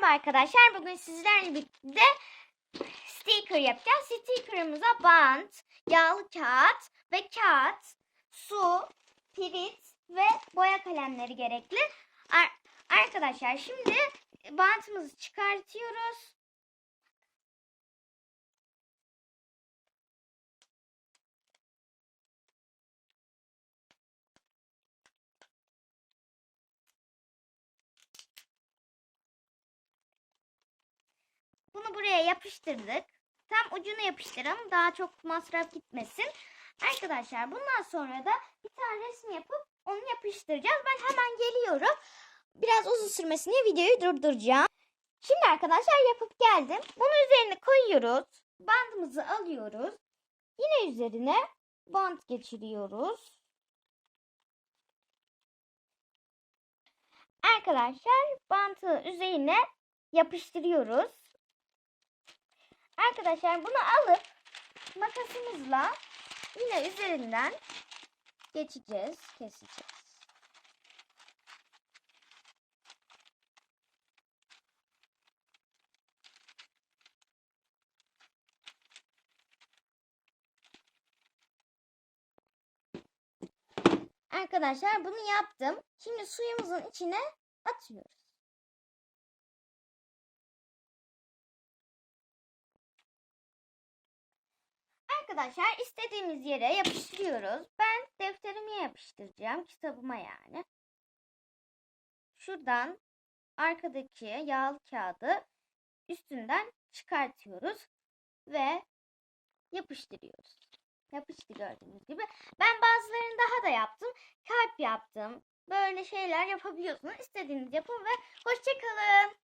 Merhaba arkadaşlar. Bugün sizlerle birlikte sticker yapacağız. Sticker'ımıza bant, yağlı kağıt ve kağıt, su, pirit ve boya kalemleri gerekli. Ar- arkadaşlar şimdi bantımızı çıkartıyoruz. Bunu buraya yapıştırdık. Tam ucunu yapıştıralım. Daha çok masraf gitmesin. Arkadaşlar bundan sonra da bir tane resim yapıp onu yapıştıracağız. Ben hemen geliyorum. Biraz uzun sürmesine videoyu durduracağım. Şimdi arkadaşlar yapıp geldim. Bunu üzerine koyuyoruz. Bandımızı alıyoruz. Yine üzerine bant geçiriyoruz. Arkadaşlar bantı üzerine yapıştırıyoruz. Arkadaşlar bunu alıp makasımızla yine üzerinden geçeceğiz, keseceğiz. Arkadaşlar bunu yaptım. Şimdi suyumuzun içine atıyoruz. Arkadaşlar istediğimiz yere yapıştırıyoruz. Ben defterime yapıştıracağım. Kitabıma yani. Şuradan arkadaki yağlı kağıdı üstünden çıkartıyoruz ve yapıştırıyoruz. Yapıştı gördüğünüz gibi. Ben bazılarını daha da yaptım. Kalp yaptım. Böyle şeyler yapabiliyorsunuz. İstediğiniz yapın ve hoşçakalın.